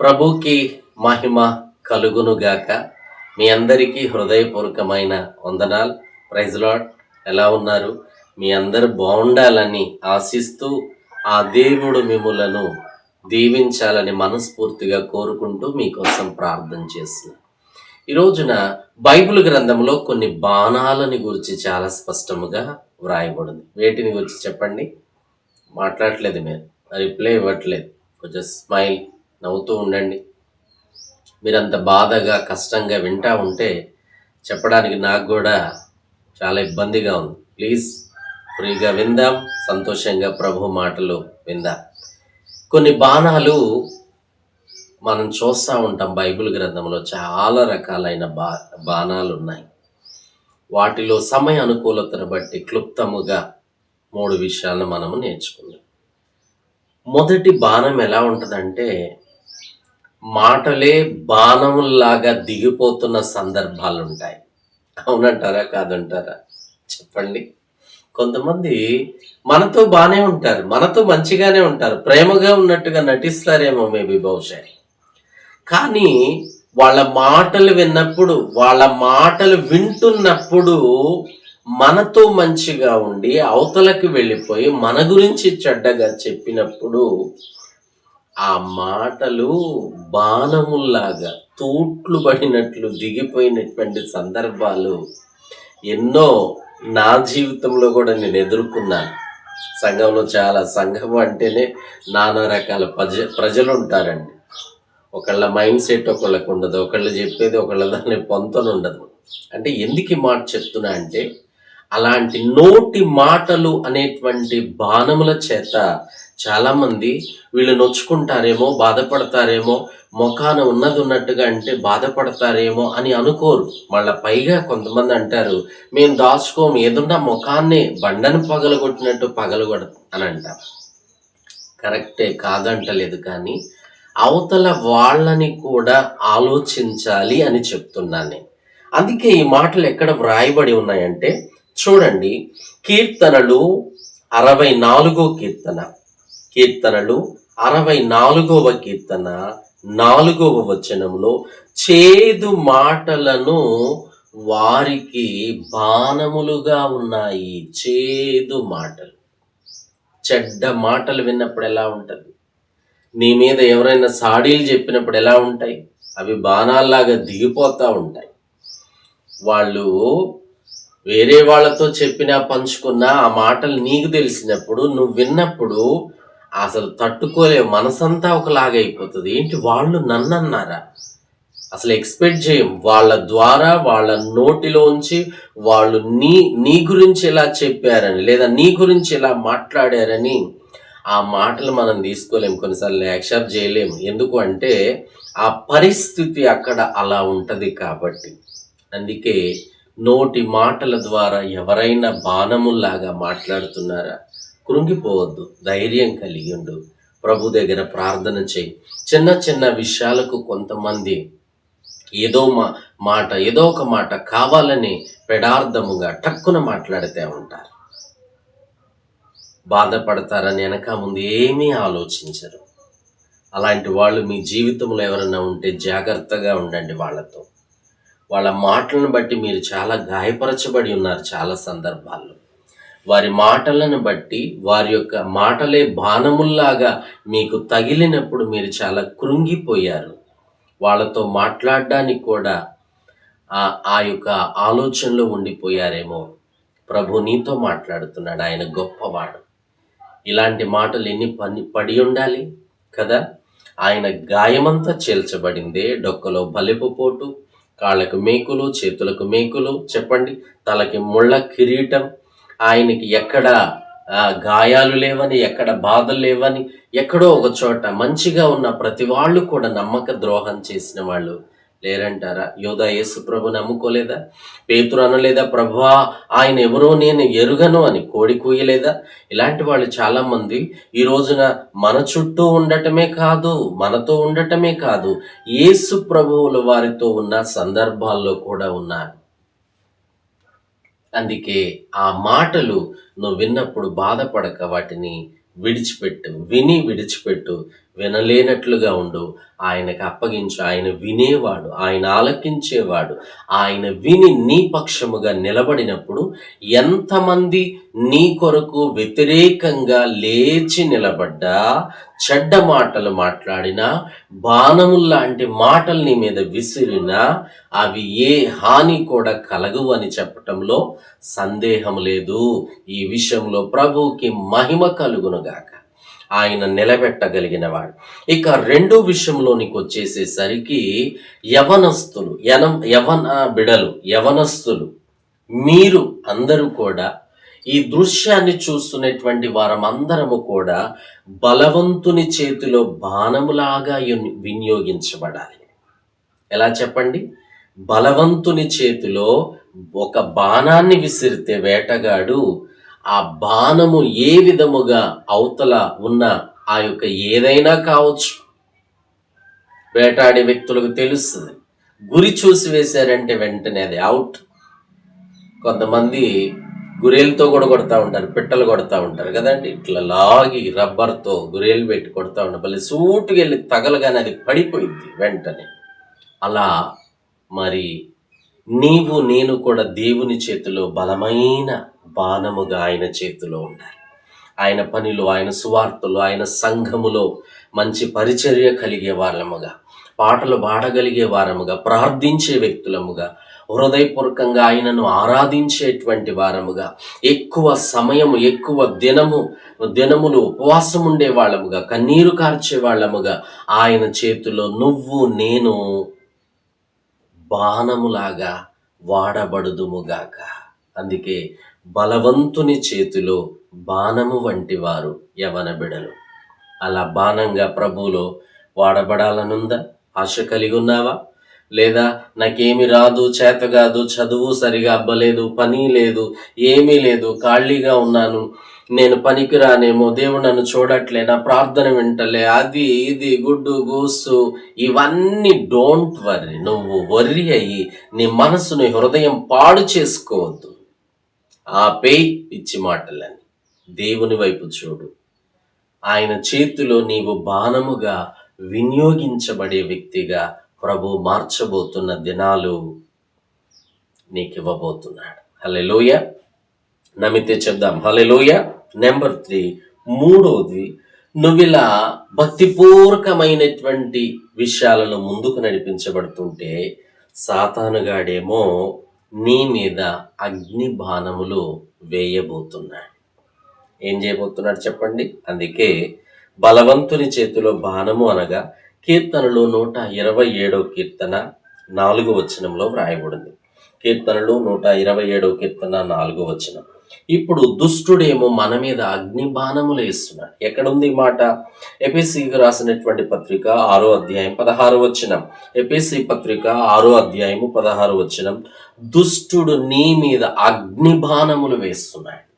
ప్రభుకి మహిమ కలుగునుగాక. మీ అందరికీ హృదయపూర్వకమైన వందనాలు. ప్రైజ్లాడ్ ఎలా ఉన్నారు? మీ అందరు బాగుండాలని ఆశిస్తూ ఆ దేవుడు మిమ్ములను దీవించాలని మనస్ఫూర్తిగా కోరుకుంటూ మీకోసం ప్రార్థన చేస్తున్నాను ఈ రోజున బైబిల్ గ్రంథంలో కొన్ని బాణాలని గురించి చాలా స్పష్టముగా వ్రాయబడింది. వేటిని గురించి చెప్పండి? మాట్లాడట్లేదు మీరు. రిప్లై ఇవ్వట్లేదు. కొంచెం స్మైల్ నవ్వుతూ ఉండండి. మీరంత బాధగా కష్టంగా వింటా ఉంటే చెప్పడానికి నాకు కూడా చాలా ఇబ్బందిగా ఉంది. ప్లీజ్ ఫ్రీగా విందాం. సంతోషంగా ప్రభు మాటలు విందాం. కొన్ని బాణాలు మనం చూస్తూ ఉంటాం బైబిల్ గ్రంథంలో. చాలా రకాలైన బా బాణాలు ఉన్నాయి వాటిలో సమయ అనుకూలతను బట్టి క్లుప్తముగా మూడు విషయాలను మనము నేర్చుకుందాం. మొదటి బాణం ఎలా ఉంటుందంటే మాటలే బాణంలాగా దిగిపోతున్న సందర్భాలు ఉంటాయి అవునంటారా? కాదంటారా? చెప్పండి. కొంతమంది మనతో బాగానే ఉంటారు మనతో మంచిగానే ఉంటారు ప్రేమగా ఉన్నట్టుగా నటిస్తారేమో మేబీ బహుశా. కానీ వాళ్ళ మాటలు విన్నప్పుడు వాళ్ళ మాటలు వింటున్నప్పుడు మనతో మంచిగా ఉండి అవతలకి వెళ్ళిపోయి మన గురించి చెడ్డగా చెప్పినప్పుడు ఆ మాటలు బాణముల్లాగా తూట్లు పడినట్లు దిగిపోయినటువంటి సందర్భాలు ఎన్నో నా జీవితంలో కూడా నేను ఎదుర్కొన్నాను. సంఘంలో చాలా సంఘం అంటేనే నానా రకాల ప్రజ ప్రజలు ఉంటారండి ఒకళ్ళ మైండ్ సెట్ ఒకళ్ళకు ఉండదు ఒకళ్ళు చెప్పేది ఒకళ్ళ దాని పొంతను ఉండదు. అంటే ఎందుకు ఈ మాట చెప్తున్నా అంటే అలాంటి నోటి మాటలు అనేటువంటి బాణముల చేత చాలామంది వీళ్ళు నొచ్చుకుంటారేమో బాధపడతారేమో ముఖాన ఉన్నది ఉన్నట్టుగా అంటే బాధపడతారేమో అని అనుకోరు. మళ్ళీ పైగా కొంతమంది అంటారు మేము దాచుకోము ఏదున్నా ముఖాన్ని బండను పగలగొట్టినట్టు పగలగొడ అని అంటారు. కరెక్టే కాదంటలేదు కానీ అవతల వాళ్ళని కూడా ఆలోచించాలి అని చెప్తున్నాను నేను. అందుకే ఈ మాటలు ఎక్కడ వ్రాయబడి ఉన్నాయంటే చూడండి కీర్తనలు అరవై నాలుగో కీర్తన. కీర్తనలు. అరవై నాలుగవ కీర్తన నాలుగవ వచనంలో చేదు మాటలను వారికి బాణములుగా ఉన్నాయి. చేదు మాటలు. చెడ్డ మాటలు విన్నప్పుడు ఎలా ఉంటుంది? నీ మీద ఎవరైనా సాడీలు చెప్పినప్పుడు ఎలా ఉంటాయి? అవి బాణాల్లాగా దిగిపోతూ ఉంటాయి. వాళ్ళు వేరే వాళ్ళతో చెప్పినా పంచుకున్నా ఆ మాటలు నీకు తెలిసినప్పుడు నువ్వు విన్నప్పుడు అసలు తట్టుకోలే మనసంతా ఒకలాగా అయిపోతుంది. ఏంటి? వాళ్ళు నన్ను అన్నారా అసలు ఎక్స్పెక్ట్ చేయం. వాళ్ళ ద్వారా వాళ్ళ నోటిలోంచి వాళ్ళు నీ నీ గురించి ఇలా చెప్పారని లేదా నీ గురించి ఇలా మాట్లాడారని ఆ మాటలు మనం తీసుకోలేము కొన్నిసార్లు యాక్సెప్ట్ చేయలేము ఎందుకు అంటే ఆ పరిస్థితి అక్కడ అలా ఉంటుంది కాబట్టి. అందుకే నోటి మాటల ద్వారా ఎవరైనా బాణముల్లాగా మాట్లాడుతున్నారా? కృంగిపోవద్దు ధైర్యం కలిగి ఉండు ప్రభు దగ్గర ప్రార్థన చేయి. చిన్న చిన్న విషయాలకు కొంతమంది ఏదో మా మాట ఏదో ఒక మాట కావాలని పెడార్థముగా టక్కున మాట్లాడితే ఉంటారు. బాధపడతారని వెనక ముందు ఏమీ ఆలోచించరు. అలాంటి వాళ్ళు మీ జీవితంలో ఎవరైనా ఉంటే జాగ్రత్తగా ఉండండి వాళ్ళతో. వాళ్ళ మాటలను బట్టి మీరు చాలా గాయపరచబడి ఉన్నారు చాలా సందర్భాల్లో. వారి మాటలను బట్టి వారి యొక్క మాటలే బాణముల్లాగా మీకు తగిలినప్పుడు మీరు చాలా కృంగిపోయారు. వాళ్ళతో మాట్లాడడానికి కూడా ఆ యొక్క ఆలోచనలో ఉండిపోయారేమో. ప్రభు నీతో మాట్లాడుతున్నాడు ఆయన గొప్పవాడు. ఇలాంటి మాటలు ఎన్ని పని పడి ఉండాలి కదా? ఆయన గాయమంతా చేల్చబడిందే డొక్కలో బలిపు పోటు కాళ్ళకు మేకులు చేతులకు మేకులు చెప్పండి తలకి ముళ్ళ కిరీటం ఆయనకి ఎక్కడ గాయాలు లేవని ఎక్కడ బాధలు లేవని ఎక్కడో ఒక చోట మంచిగా ఉన్న ప్రతి వాళ్ళు కూడా నమ్మక ద్రోహం చేసిన వాళ్ళు లేరంటారా? యోధా యేసు ప్రభు నమ్ముకోలేదా? పేతురు అనలేదా? ప్రభువా ఆయన ఎవరో నేను ఎరుగను అని కోడి కూయలేదా? ఇలాంటి వాళ్ళు చాలా మంది ఈ రోజున మన చుట్టూ ఉండటమే కాదు మనతో ఉండటమే కాదు యేసు ప్రభువుల వారితో ఉన్న సందర్భాల్లో కూడా ఉన్నారు. అందుకే ఆ మాటలు నువ్వు విన్నప్పుడు బాధపడక వాటిని విడిచిపెట్టు విని విడిచిపెట్టు. వినలేనట్లుగా ఉండు. ఆయనకు అప్పగించు ఆయన వినేవాడు ఆయన ఆలకించేవాడు ఆయన విని నీ పక్షముగా నిలబడినప్పుడు ఎంతమంది నీ కొరకు వ్యతిరేకంగా లేచి నిలబడ్డా చెడ్డ మాటలు మాట్లాడినా బాణముల్లాంటి మాటలు నీ మీద విసిరినా అవి ఏ హాని కూడా కలగవు అని చెప్పటంలో సందేహం లేదు. ఈ విషయంలో ప్రభువుకి మహిమ కలుగునుగాక. ఆయన నిలబెట్టగలిగిన వాడు ఇక రెండో విషయంలోనికి వచ్చేసేసరికి యవనస్తులు యనం యవన బిడలు యవనస్తులు మీరు అందరూ కూడా ఈ దృశ్యాన్ని చూస్తున్నటువంటి వారమందరము కూడా బలవంతుని చేతిలో బాణములాగా వినియోగించబడాలి. ఎలా చెప్పండి? బలవంతుని చేతిలో ఒక బాణాన్ని విసిరితే వేటగాడు ఆ బాణము ఏ విధముగా అవతల ఉన్న ఆ యొక్క ఏదైనా కావచ్చు. వేటాడే వ్యక్తులకు తెలుస్తుంది. గురి చూసి వేశారంటే వెంటనే అది అవుట్. కొంతమంది గురేలతో కూడా కొడతా ఉంటారు పిట్టలు కొడతా ఉంటారు కదండి. ఇట్లా లాగి రబ్బర్తో గురేలు పెట్టి కొడతా ఉంటారు. మళ్ళీ సూటుకి వెళ్ళి తగలగానే అది పడిపోయింది వెంటనే. అలా మరి నీవు నేను కూడా దేవుని చేతిలో బలమైన బాణముగా ఆయన చేతిలో ఉండాలి. ఆయన పనిలో ఆయన సువార్తలు ఆయన సంఘములో మంచి పరిచర్య కలిగే వాళ్ళముగా పాటలు పాడగలిగే వారముగా ప్రార్థించే వ్యక్తులముగా హృదయపూర్వకంగా ఆయనను ఆరాధించేటువంటి వారముగా ఎక్కువ సమయము ఎక్కువ దినము దినములు ఉపవాసం ఉండే వాళ్ళముగా కన్నీరు కార్చే వాళ్ళముగా ఆయన చేతిలో నువ్వు నేను బాణములాగా వాడబడుదుముగాక అందుకే బలవంతుని చేతిలో బాణము వంటి వారు యవన బిడలు. అలా బాణంగా ప్రభువులో వాడబడాలనుందా ఆశ కలిగి ఉన్నావా? లేదా నాకేమి రాదు చేత కాదు చదువు సరిగా అబ్బలేదు పని లేదు ఏమీ లేదు ఖాళీగా ఉన్నాను. నేను పనికి రానేమో దేవుడు నన్ను చూడట్లే నా ప్రార్థన వింటలే అది ఇది గుడ్డు గూసు ఇవన్నీ డోంట్ వర్రీ నువ్వు వర్రీ అయ్యి నీ మనసుని హృదయం పాడు చేసుకోవద్దు. ఆ పేయ్ పిచ్చి మాటలని. దేవుని వైపు చూడు. ఆయన చేతిలో నీవు బాణముగా వినియోగించబడే వ్యక్తిగా ప్రభు మార్చబోతున్న దినాలు నీకు ఇవ్వబోతున్నాడు హలెలోయ నమ్మితే చెప్దాం. Hallelujah number three. మూడోది నువ్విలా భక్తిపూర్వకమైనటువంటి విషయాలలో ముందుకు నడిపించబడుతుంటే సాతానుగాడేమో నీ మీద అగ్ని బాణములు వేయబోతున్నాడు ఏం చేయబోతున్నాడు చెప్పండి? అందుకే బలవంతుని చేతిలో బాణము అనగా కీర్తనలు నూట ఇరవై ఏడో కీర్తన నాలుగో వచనంలో వ్రాయబడింది. కీర్తనలు నూట ఇరవై ఏడో కీర్తన నాలుగో వచనం. ఇప్పుడు దుష్టుడేమో మన మీద అగ్ని బాణములు వేస్తున్నాడు. ఎక్కడుంది ఈ మాట? ఎపిసికి రాసినటువంటి పత్రిక ఆరో అధ్యాయం పదహారు వచనం. ఎపిసి పత్రిక ఆరో అధ్యాయము పదహారు వచనం. దుష్టుడు నీ మీద అగ్ని బాణములు వేస్తున్నాడు.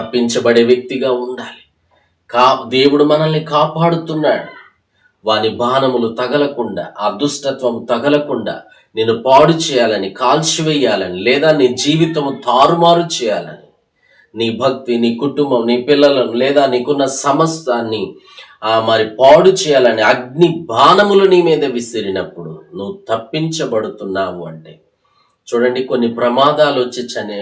తప్పించబడే వ్యక్తిగా ఉండాలి. కా దేవుడు మనల్ని కాపాడుతున్నాడు. వాని బాణములు తగలకుండా ఆ దుష్టత్వం తగలకుండా నేను పాడు చేయాలని కాల్చివేయాలని లేదా నీ జీవితము తారుమారు చేయాలని నీ భక్తి నీ కుటుంబం నీ పిల్లలను లేదా నీకున్న సమస్తాన్ని ఆ మరి పాడు చేయాలని అగ్ని బాణములు నీ మీద విసిరినప్పుడు నువ్వు తప్పించబడుతున్నావు అంటే. చూడండి కొన్ని ప్రమాదాలు వచ్చి చని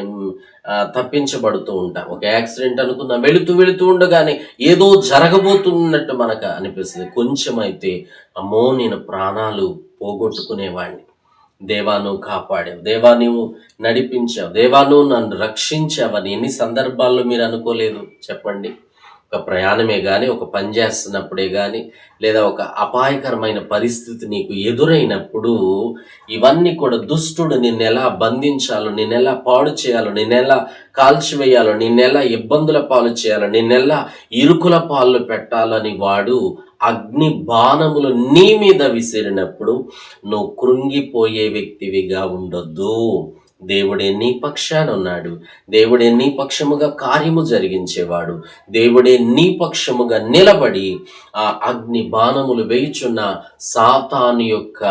తప్పించబడుతూ ఉంటాం. ఒక యాక్సిడెంట్ అనుకుందాం. వెళుతూ వెళుతూ ఉండగానే ఏదో జరగబోతున్నట్టు మనకు అనిపిస్తుంది. కొంచెం అయితే అమ్మో నేను ప్రాణాలు పోగొట్టుకునేవాడిని దేవా నువ్వు కాపాడావు. దేవా నువ్వు నడిపించావు. దేవా నువ్వు నన్ను రక్షించావని ఎన్ని సందర్భాల్లో మీరు అనుకోలేదు? చెప్పండి. ఒక ప్రయాణమే కానీ ఒక పని చేస్తున్నప్పుడే కానీ లేదా ఒక అపాయకరమైన పరిస్థితి నీకు ఎదురైనప్పుడు ఇవన్నీ కూడా దుష్టుడు నిన్నెలా బంధించాలో నిన్నెలా పాడు చేయాలో నిన్నెలా కాల్చివేయాలో నిన్నెలా ఇబ్బందుల పాలు చేయాలో నిన్నెలా ఇరుకుల పాలు పెట్టాలని వాడు అగ్ని బాణములు నీ మీద విసిరినప్పుడు నువ్వు కృంగిపోయే వ్యక్తివిగా ఉండొద్దు. దేవుడే నీ పక్షాన ఉన్నాడు దేవుడే నీ పక్షముగా కార్యము జరిగించేవాడు. దేవుడే నీ పక్షముగా నిలబడి ఆ అగ్ని బాణములు వేయుచున్న సాతాను యొక్క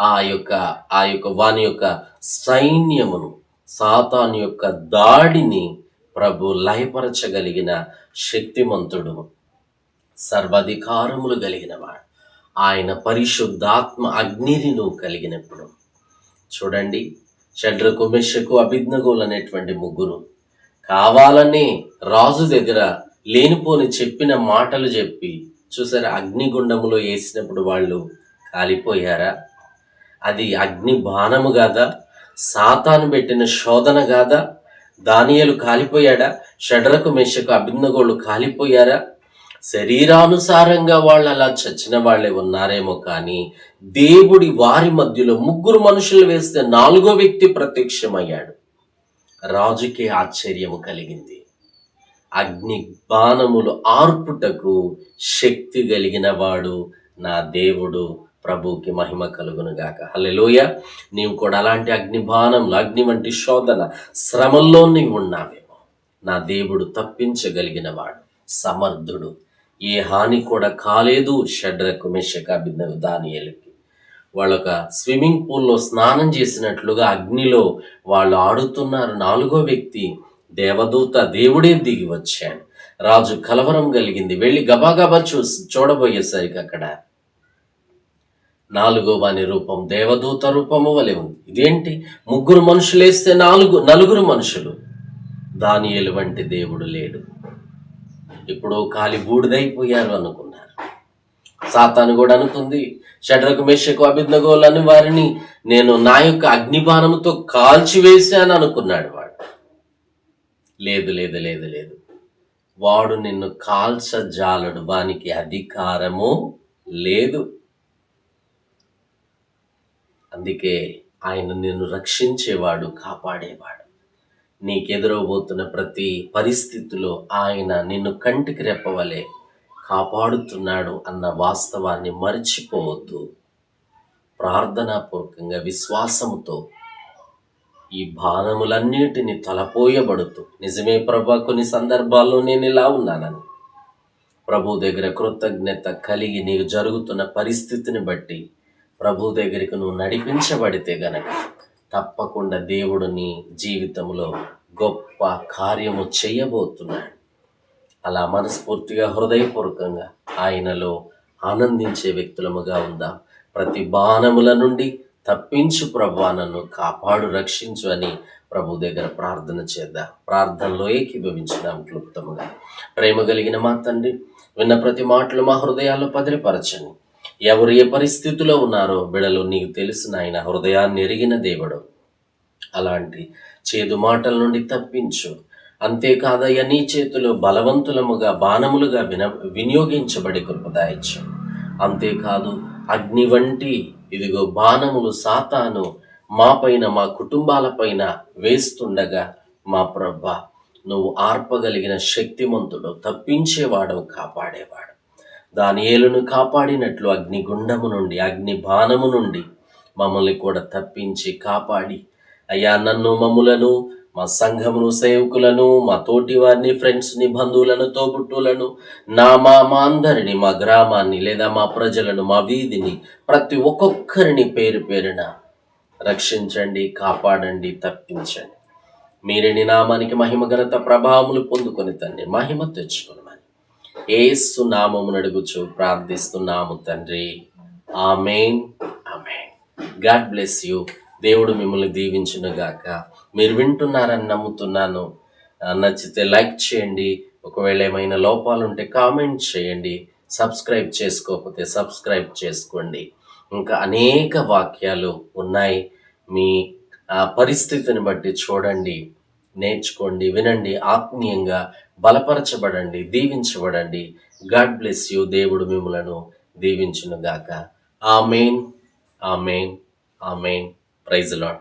ఆ యొక్క ఆ యొక్క వాని యొక్క సైన్యమును సాతాను యొక్క దాడిని ప్రభు లయపరచగలిగిన శక్తిమంతుడు సర్వాధికారములు కలిగినవాడు. ఆయన పరిశుద్ధాత్మ అగ్నిని నువ్వు కలిగినప్పుడు. చూడండి షడ్రకు మెషకు అభిజ్ఞగోలు అనేటువంటి ముగ్గురు. కావాలని రాజు దగ్గర లేనిపోని చెప్పిన మాటలు చెప్పి చూసారా అగ్నిగుండములో వేసినప్పుడు వాళ్ళు కాలిపోయారా? అది అగ్ని బాణము కాదా? సాతాను పెట్టిన శోధన కాదా? దానియలు కాలిపోయాడా? షడ్రకు మెషకు అభిజ్ఞగోళ్ళు కాలిపోయారా? శరీరానుసారంగా వాళ్ళు అలా చచ్చిన వాళ్ళే ఉన్నారేమో కానీ దేవుడి వారి మధ్యలో ముగ్గురు మనుషులు వేస్తే నాలుగో వ్యక్తి ప్రత్యక్షమయ్యాడు. రాజుకే ఆశ్చర్యము కలిగింది. అగ్ని బాణములు ఆర్పుటకు శక్తి కలిగిన వాడు నా దేవుడు ప్రభుకి మహిమ కలుగును గాక నీవు కూడా అలాంటి అగ్ని బాణములు అగ్ని వంటి శోధన శ్రమంలో నీవు ఉన్నావేమో. నా దేవుడు తప్పించగలిగిన వాడు సమర్థుడు. ఏ హాని కూడా కాలేదు షడ్రకు మెషక బిందకు దానియలకి. వాళ్ళొక స్విమ్మింగ్ పూల్లో స్నానం చేసినట్లుగా అగ్నిలో వాళ్ళు ఆడుతున్నారు. నాలుగో వ్యక్తి దేవదూత దేవుడే దిగి వచ్చాడు. రాజు కలవరం కలిగింది. వెళ్ళి గబాగబా చూసి చూడబోయేసరికి అక్కడ నాలుగో వాని రూపం దేవదూత రూపము వలె ఉంది. ఇదేంటి? ముగ్గురు మనుషులేస్తే నాలుగు నలుగురు మనుషులు. దానియలు వంటి దేవుడు లేడు. ఇప్పుడు కాలి బూడిదైపోయారు అనుకున్నారు. సాతాను కూడా అనుకుంది షడ్రకు మేషకు అభిజ్ఞగోలని వారిని నేను నా యొక్క అగ్నిబాణముతో కాల్చివేశాను అనుకున్నాడు వాడు. లేదు లేదు లేదు లేదు. వాడు నిన్ను కాల్చజాలడు వానికి అధికారము లేదు. అందుకే ఆయన నిన్ను రక్షించేవాడు కాపాడేవాడు. నీకెదురవబోతున్న ప్రతి పరిస్థితిలో ఆయన నిన్ను కంటికి రెప్పవలే. కాపాడుతున్నాడు అన్న వాస్తవాన్ని మర్చిపోవద్దు. ప్రార్థనాపూర్వకంగా విశ్వాసముతో ఈ బాణములన్నిటిని తలపోయబడుతూ నిజమే ప్రభా కొన్ని సందర్భాల్లో నేను ఇలా ఉన్నానని. ప్రభు దగ్గర కృతజ్ఞత కలిగి నీకు జరుగుతున్న పరిస్థితిని బట్టి ప్రభు దగ్గరికి నువ్వు నడిపించబడితే గనక తప్పకుండా దేవుడు నీ జీవితంలో గొప్ప కార్యము చేయబోతున్నాడు. అలా మనస్ఫూర్తిగా హృదయపూర్వకంగా ఆయనలో ఆనందించే వ్యక్తులముగా ఉందాం. ప్రతి బాణముల నుండి తప్పించు ప్రభా నన్ను కాపాడు రక్షించు అని ప్రభు దగ్గర ప్రార్థన చేద్దాం. ప్రార్థనలో ఏకీభవించుదాం క్లుప్తముగా. ప్రేమ కలిగిన మా తండ్రి విన్న ప్రతి మాటలు మా హృదయాల్లో పదిలిపరచండి. ఎవరు ఏ పరిస్థితిలో ఉన్నారో బిడలు నీకు తెలుసు నాయన హృదయాన్ని ఎరిగిన దేవుడు. అలాంటి చేదు మాటల నుండి తప్పించు. అంతేకాదయ్య నీ చేతులు బలవంతులముగా బాణములుగా విన వినియోగించబడి కృపదాయించు అంతేకాదు అగ్ని వంటి ఇదిగో బాణములు సాతాను మా పైన మా కుటుంబాలపైన వేస్తుండగా మా ప్రభ నువ్వు ఆర్పగలిగిన శక్తిమంతుడు తప్పించేవాడు కాపాడేవాడు. దానియేలును కాపాడినట్లు అగ్నిగుండము నుండి అగ్ని బాణము నుండి మమ్మల్ని కూడా తప్పించి కాపాడి. అయ్యా నన్ను మమ్ములను మా సంఘమును సేవకులను మా తోటి వారిని ఫ్రెండ్స్ని బంధువులను తోబుట్టులను నా మా మా అందరిని మా గ్రామాన్ని లేదా మా ప్రజలను మా వీధిని ప్రతి ఒక్కొక్కరిని పేరు పేరున రక్షించండి కాపాడండి తప్పించండి. మీరిని నామానికి మహిమ ఘనత ప్రభావములు పొందుకొని తండ్రి మహిమ తెచ్చుకున్నాను ఏసు నామమును అడుగుచు ప్రార్థిస్తున్నాము తండ్రి. Amen. Amen. God bless you. దేవుడు మిమ్మల్ని దీవించును గాక. మీరు వింటున్నారని నమ్ముతున్నాను. నచ్చితే లైక్ చేయండి. ఒకవేళ ఏమైనా లోపాలు ఉంటే కామెంట్ చేయండి. సబ్స్క్రైబ్ చేసుకోకపోతే సబ్స్క్రైబ్ చేసుకోండి. ఇంకా అనేక వాక్యాలు ఉన్నాయి. మీ పరిస్థితిని బట్టి చూడండి. నేర్చుకోండి వినండి ఆత్మీయంగా బలపరచబడండి దీవించబడండి. గాడ్ బ్లెస్ యూ దేవుడు మిమ్మలను దీవించును గాక amen amen amen praise Lord